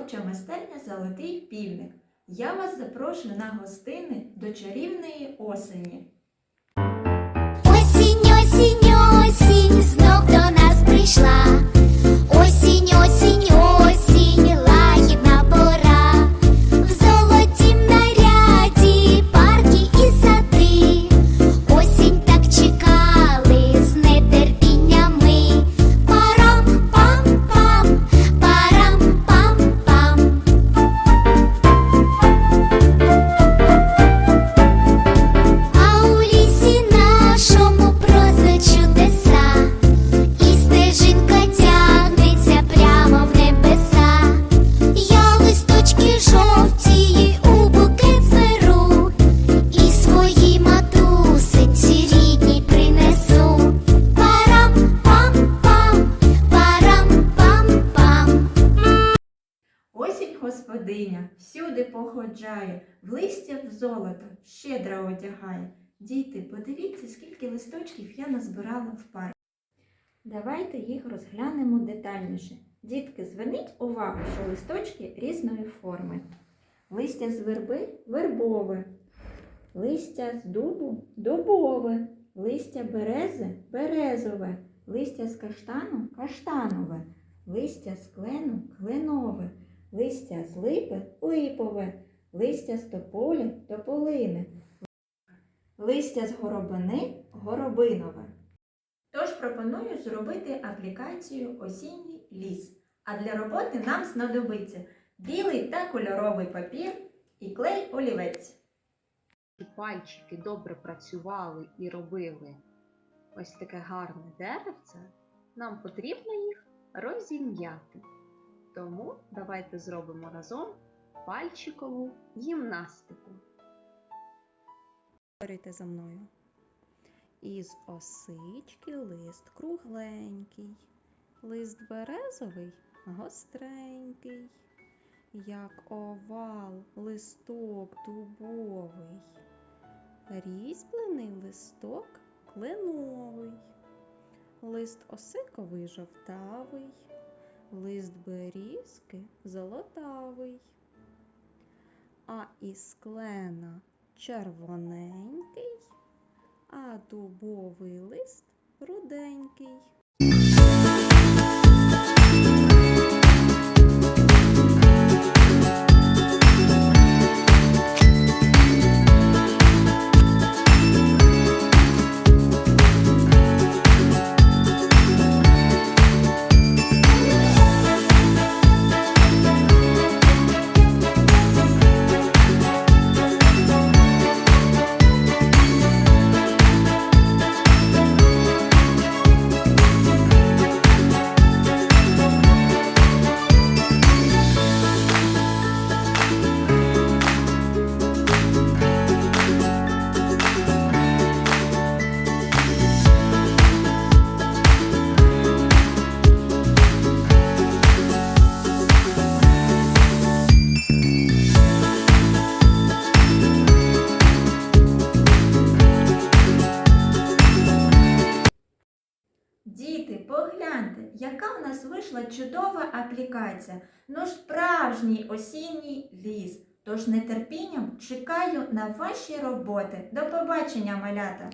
творча майстерня Золотий півник. Я вас запрошую на гостини до чарівної осені. Всюди походжає, в листя в золото щедро одягає. Діти, подивіться, скільки листочків я назбирала в парк. Давайте їх розглянемо детальніше. Дітки, зверніть увагу, що листочки різної форми. Листя з верби вербове, листя з дубу дубове, листя берези березове, листя з каштану каштанове, листя з клену кленове, листя з липи липове, листя з тополі тополине, листя з горобини горобинове. Тож пропоную зробити аплікацію осінній ліс. А для роботи нам знадобиться білий та кольоровий папір і клей олівець. пальчики добре працювали і робили ось таке гарне деревце, нам потрібно їх розім'яти. Тому давайте зробимо разом пальчикову гімнастику. Повторюйте за мною. Із осички лист кругленький, лист березовий гостренький, як овал листок дубовий, різьблений листок кленовий, лист осиковий жовтавий, лист берізки золотавий, а із клена червоненький, а дубовий лист руденький. У нас вийшла чудова аплікація. Ну справжній осінній ліс. Тож нетерпінням чекаю на ваші роботи. До побачення, малята!